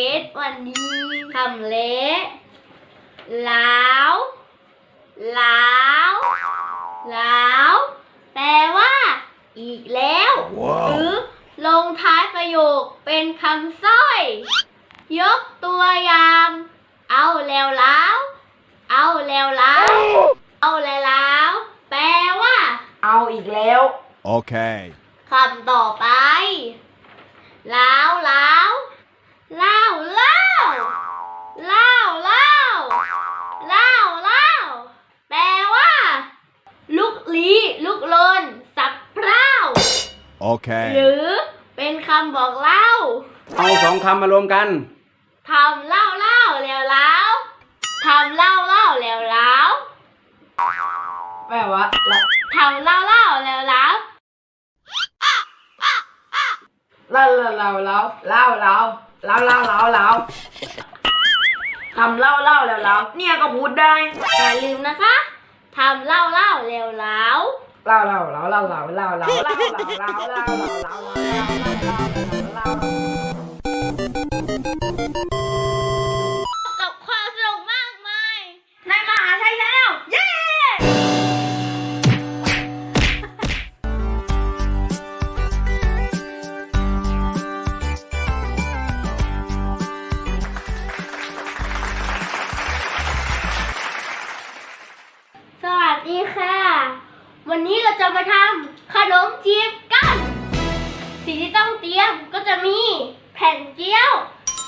เกตวันนี้ทำเละล้าวล้าวล้าวแปลว่า อีกแล้ว หรือลงท้ายประโยคเป็นคำสร้อย ยกตัวอย่าง เอาแล้วล้าวเอาแล้วล้าวเอาแล้วล้าวแปลว่า เอาอีกแล้ว Okay. คำต่อไป ล้าวล้าว ล้าวล้าวล้าวล้าวล้าวล้าวแปลว่า ลุกลี้ลุกลน สับเพร่า ห Okay. รือเป็นคำบอกเล่าเอาสองคำมารวมกัน ทำเล่าเล่าแล้วแล้วทำเล่าเล่าแล้วแล้วแปลว่าทำเล่าเล่าแล้วแล้วเล่าเล่าเล่าเล่าเล่าเล่า เล่าเล่าเล่าเล่าทำเล่าเล่าแล้วเล่าเนี่ยก็พูดได้อย่าลืมนะคะทำเล่าเล่าแล้วแล้วเล่าเล่าเล่าเล่าเล่าเล่าเล่าเล่าเล่าเล่าเล่าเล่าเล่าเล่าเล่าเล่าเล่า ดีค่ะ วันนี้เราจะมาทำขนมจีบกัน สิ่งที่ต้องเตรียมก็จะมีแผ่นเกี๊ยว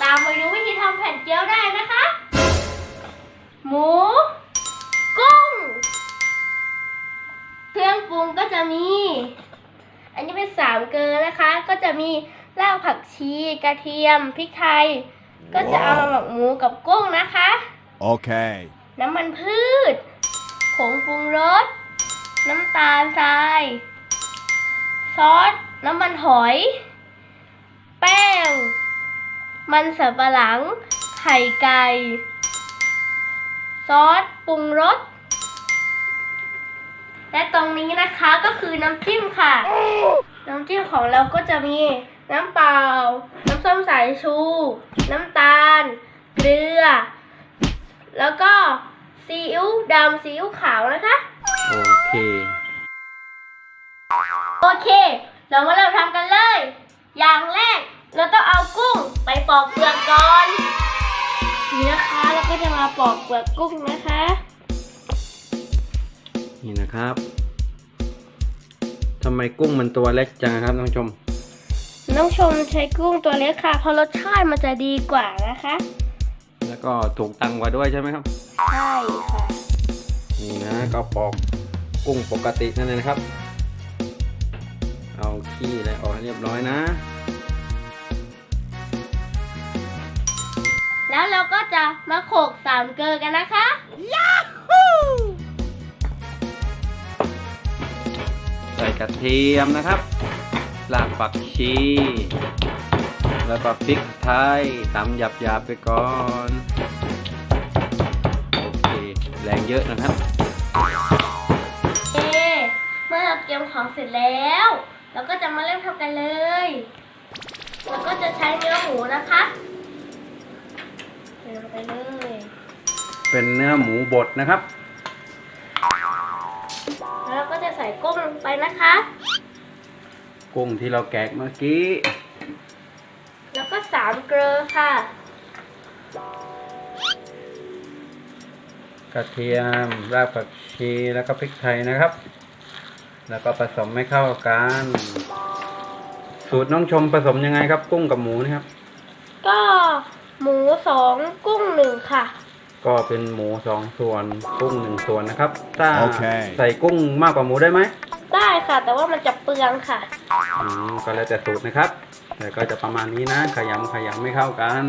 ตามไปดูวิธีทำแผ่นเกี๊ยวได้นะคะ หมู กุ้ง เครื่องปรุงก็จะมี อันนี้เป็นสามเกลือนะคะ ก็จะมีรากผักชีกระเทียมพริกไทย ก็จะเอามาหมักหมูกับกุ้งนะคะ Okay. น้ำมันพืชผ งปรุงรส น้ำตาลทราย ซอส น้ำมันหอย แป้ง มันสับปะหลัง ไข่ไก่ ซอสปรุงรส และตรงนี้นะคะก็คือน้ำจิ้มค่ะ น้ำจิ้มของเราก็จะมีน้ำเปล่า น้ำส้มสายชู น้ำตาล เกลือ แล้วก็ ซีอิ๊วดำซีอิ๊วขาวนะคะ โอเค โอเค เรามาเริ่มทำกันเลย อย่างแรกเราต้องเอากุ้งไปปอกเปลือกก่อน นี่นะคะเราก็จะมาปอกเปลือกกุ้งนะคะ นี่นะครับทำไมกุ้งมันตัวเล็กจังครับท่านผู้ชม น้องชมใช้กุ้งตัวเล็กค่ะ เพราะรสชาติมันจะดีกว่านะคะ แล้วก็ถูกตังกว่าด้วยใช่ไหมครับ ใช่ค่ะ นี่นะก็ปอกกุ้งปกตินั่นเลยนะครับ เอาขี้อะไรออกให้เรียบร้อยนะ แล้วเราก็จะมาโขลกสามเกลือกันนะคะใส่กระเทียมนะครับรากผักชี แล้วก็พริกไทยตำหยาบๆไปก่อนโอเค แรงเยอะนะครับ เอเมื่อเราเตรียมของเสร็จแล้ว เราก็จะมาเริ่มทำกันเลย เราก็จะใช้เนื้อหมูนะคะใส่ลงไปเลย เป็นเนื้อหมูบดนะครับ แล้วเราก็จะใส่กุ้งลงไปนะคะ กุ้งที่เราแกะเมื่อกี้ แล้วก็สามเกลือค่ะ กระเทียม รากผักชีแล้วก็พริกไทยนะครับ แล้วก็ผสมให้เข้ากัน สูตรน้องชมผสมยังไงครับ กุ้งกับหมูนะครับ ก็หมูสองกุ้งหนึ่งค่ะ ก็เป็นหมูสองส่วนกุ้งหนึ่งส่วนนะครับถ้าโอเค ใส่กุ้งมากกว่าหมูได้ไหมได้ค่ะ แต่ว่ามันจะเปลืองค่ะ อืมก็แล้วแต่สูตรนะครับแต่ก็จะประมาณนี้นะ ขยำขยำไม่เข้ากัน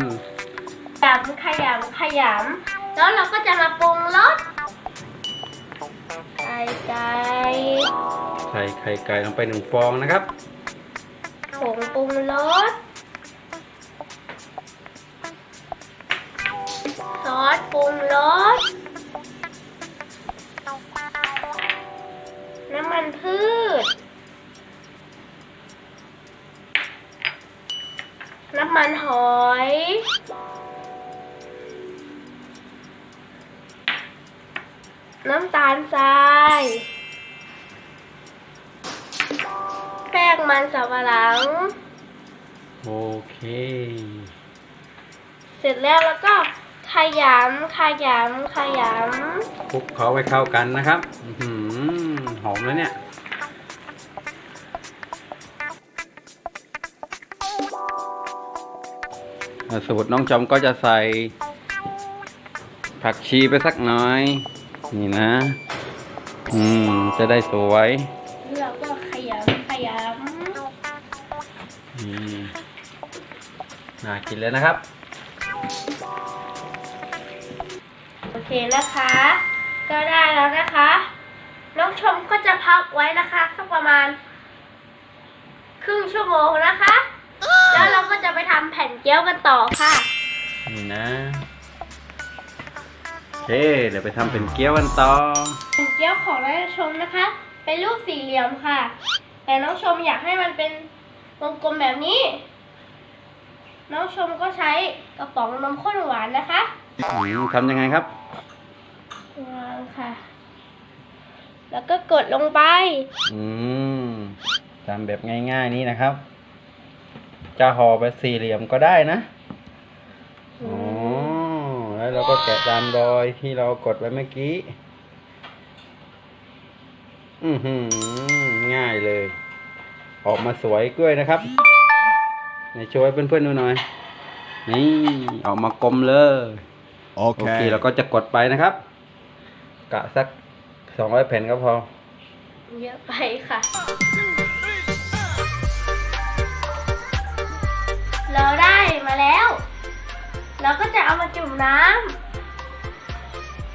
ขยำขยำขยำ แล้วเราก็จะมาปรุงรสไข่ไก่ใส่ไข่ไก่ลงไปหนึ่งฟองนะครับผงปรุงรสซอสปรุงรสน้ำมันพืช น้ำมันหอย น้ำตาลทรายแป้งมันสับปะหลัง โอเค เสร็จแล้วแล้วก็ขยำขยำขยคลุกเขาให้เข้ากันนะครับ อื้อหือหอมแล้วเนี่ย สูตรน้องจอมก็จะใส่ผักชีไปสักหน่อย นี่นะ อืม จะได้สวยำแล้วก็ขยำขยอืมน่ากินเลยนะครับำโอเคนะคะ ก็ได้แล้วนะคะน้องชมก็จะพักไว้นะคะสักประมาณ ครึ่งชั่วโมงนะคะ แล้วเราก็จะไปทำแผ่นเกี๊ยวกันต่อค่ะ นี่นะโอ เค เดี๋ยวไปทำเป็นเกี๊ยวกันต่อแผ่นเกี๊ยวของน้องชมนะคะ เป็นรูปสี่เหลี่ยมค่ะ แต่น้องชมอยากให้มันเป็นวงกลมแบบนี้ น้องชมก็ใช้กระป๋องนมข้นหวานนะคะอืมทำยังไงครับวางค่ะ แล้วก็กดลงไป อืมทำแบบง่ายๆนี้นะครับ จะห่อแบบสี่เหลี่ยมก็ได้นะอ๋อแล้ว เราก็แกะตามรอยที่เรากดไว้เมื่อกี้ อือหือ ง่ายเลย ออกมาสวยกล้วยนะครับไหนโชว์ให้เพื่อนๆดูหน่อย นี่ออกมากลมเลย โอเค Okay. เราก็จะกดไปนะครับ กะสักสองร้อยแผ่นก็พอ เยอะไปค่ะ เราได้มาแล้ว เราก็จะเอามาจุ่มน้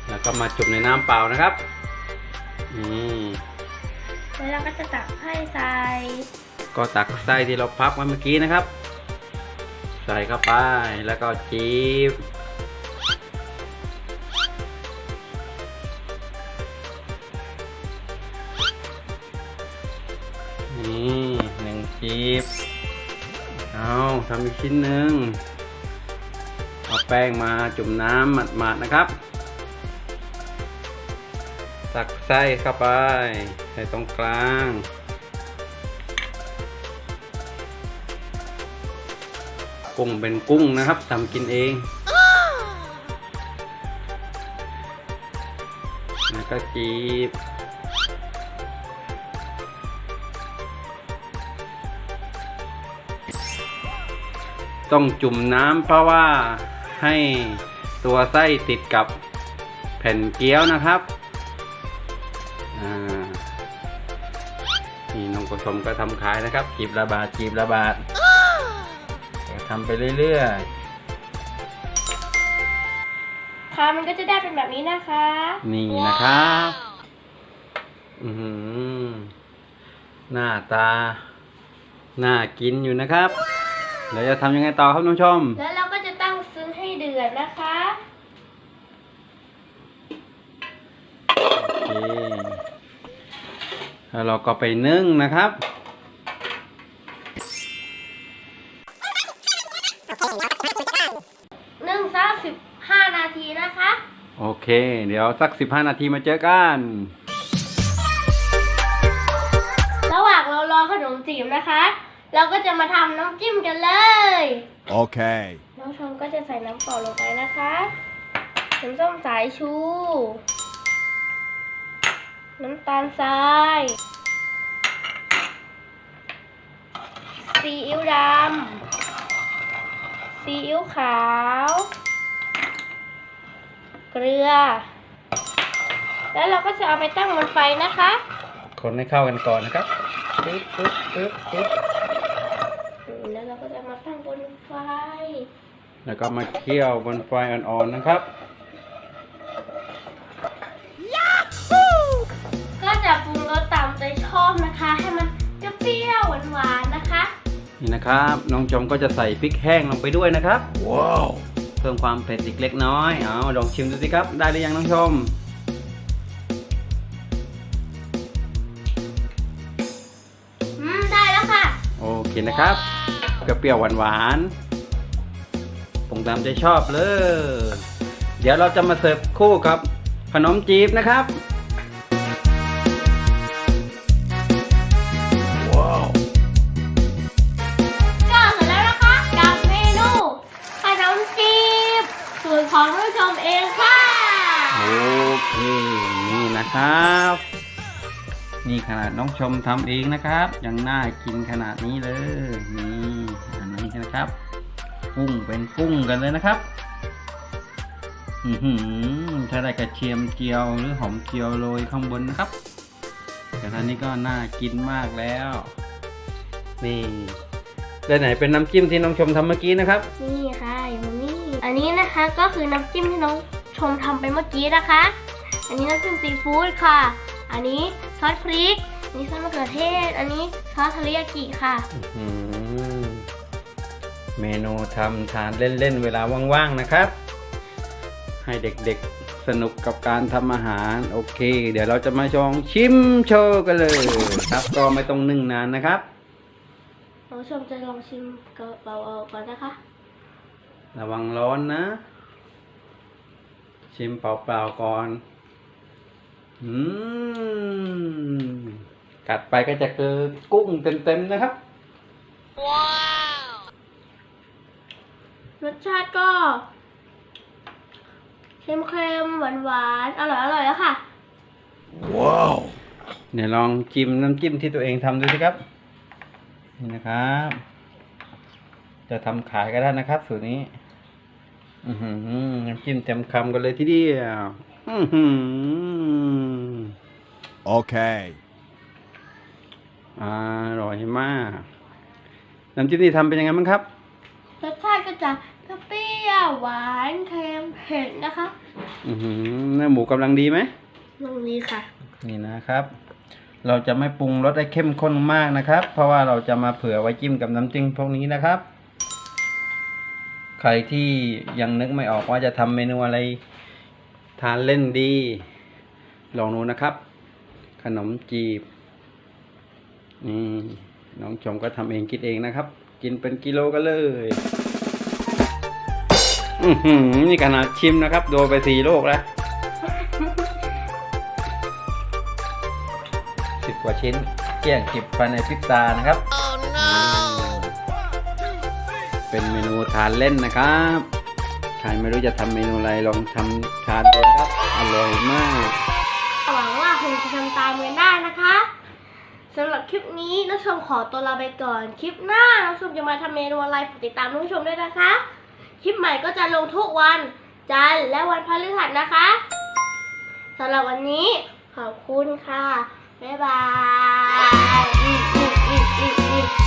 แล้วก็มาจุ่มในน้ำเปล่านะครับนี่ำแล้วเราก็จะตักให้ใส่ก็ตักไส้ที่เราพับไว้เมื่อกี้นะครับ ใส่เข้าไปแล้วก็จีบนี่หนึ่งจีบเอาทำอีกชิ้นหนึ่ง เอาแป้งมาจุ่มน้ำหมาดๆนะครับ ตักไส้เข้าไปใส่ตรงกลางกุ้งเป็นกุ้งนะครับทำกินเอง แล้วก็จีบ ต้องจุ่มน้ำเพราะว่า ให้ตัวไส้ติดกับแผ่นเกี๊ยวนะครับอ่านี่น้องผสมก็ทำขายนะครับจีบละบาทจีบละบาทก็ทำไปเรื่อยค่ะมันก็จะได้เป็นแบบนี้นะคะๆนี่นะครับอือหือหน้าตา น่ากินอยู่นะครับเราจะทำยังไงต่อครับน้องชมแล้ว ดือดนะคะ โอเคแล้วเราก็ไปนึ่งนะครับนึ่งสักสิบห้านาทีนะคะ โอเค เดี๋ยวสัก 15 นาทีมาเจอกัน ระหว่างเรารอขนมจีบนะคะ เราก็จะมาทำน้ำจิ้มกันเลย Okay. น้องชมก็จะใส่น้ำเปล่าลงไปนะคะน้ำส้มสายชู น้ำตาลทรายซีอิ๊วดำซีอิ๊วขาว เกลือ แล้วเราก็จะเอาไปตั้งบนไฟนะคะ คนให้เข้ากันก่อนนะครับปึ๊บปึ๊บปึ๊บปึ๊บ แล้วก็มาเคี่ยวบนไฟอ่อนๆนะครับ ก็จะปรุงรสตามใจชอบนะคะ ให้มันเปรี้ยวๆหวานๆนะคะ นี่นะครับ น้องจอมก็จะใส่พริกแห้งลงไปด้วยนะครับ Wow. เพิ่มความเผ็ดอีกเล็กน้อยเอาลองชิมดูสิครับ ได้หรือยังน้องชมอืมได้แล้วค่ะ โอเคนะครับเปรี้ยวๆหวานๆ งตามใจชอบเลย เดี๋ยวเราจะมาเสิร์ฟคู่กับขนมจีบนะครับก็เสร็จแล้วนะคะกับเมนูขนมจีบสูตรของผู้ชมเองค่ะ โอเคนี่นะครับ นี่ขนาดน้องชมทำเองนะครับ ยังน่ากินขนาดนี้เลยนี่อันนี้นะครับ กุ้งเป็นกุ้งกันเลยนะครับอือหือถ้าได้กระเทียมเจียวหรือหอมเจียวโรยข้างบนนะครับแต่ท่านี้ก็น่ากินมากแล้ว นี่แล้วไหนเป็นน้ำจิ้มที่น้องชมทำเมื่อกี้นะครับ นี่ค่ะอยู่นี่ อันนี้นะคะก็คือน้ำจิ้มที่น้องชมทำไปเมื่อกี้นะคะ อันนี้น้ำจิ้มซีฟู้ดค่ะ อันนี้ซอสพริก อันนี้ซอสมะเขือเทศ อันนี้ซอสทะเลยากิค่ะอืม เมนูทำทานเล่นๆ เวลาว่างๆนะครับ ให้เด็กๆสนุกกับการทำอาหาร โอเค เดี๋ยวเราจะมาชองชิมโชว์กันเลยครับก็ไม่ต้องนึ่งนานนะครับน้องชมจะลองชิมกระเป๋าออกก่อนนะคะ ระวังร้อนนะ ชิมเปล่าๆก่อน อืม กัดไปก็จะเจอกุ้งเต็มๆนะครับ รสชาติก็เค็มๆหวานๆอร่อยอร่อยแล้วค่ะ Wow. เดี๋ยวลองจิ้มน้ำจิ้มที่ตัวเองทำดูสิครับ นี่นะครับ จะทำขายก็ได้นะครับ สูตรนี้ อือหือน้ำจิ้มเต็มคำกันเลยทีเดียวอื้อหือ Okay. อร่อยมาก น้ำจิ้มที่ทำเป็นยังไงบ้างครับ รสชาติก็จะเปรี้ยวหวานเค็มเผ็ดนะคะ อือหือเนื้อหมูกำลังดีไหมตรงนี้ค่ะ นี่นะครับ เราจะไม่ปรุงรสให้เข้มข้นมากนะครับ เพราะว่าเราจะมาเผื่อไว้จิ้มกับน้ำจิ้มพวกนี้นะครับ ใครที่ยังนึกไม่ออกว่าจะทำเมนูอะไรทานเล่นดี ลองดูนะครับ ขนมจีบนี่น้องชมก็ทำเองคิดเองนะครับ กินเป็นกิโลกันเลยอือหือนี่ขนาดชิมนะครับ โดนไปสี่โลกแล้วสิบกว่าชิ้นเกลี้ยงจิบภายในพริบตานะครับมเป็นเมนูทานเล่นนะครับใครไม่รู้จะทำเมนูอะไรลองทำทานดูนะครับ อร่อยมาก หวังว่าคงจะทำตามกันได้นะคะ สำหรับคลิปนี้น้องชมขอตัวลาไปก่อน คลิปหน้าน้องชมจะมาทำเมนูอะไรติดตามน้องชมด้วยนะคะ คลิปใหม่ก็จะลงทุกวันจันทร์และวันพฤหัสนะคะสำหรับวันนี้ขอบคุณค่ะ บ๊ายบาย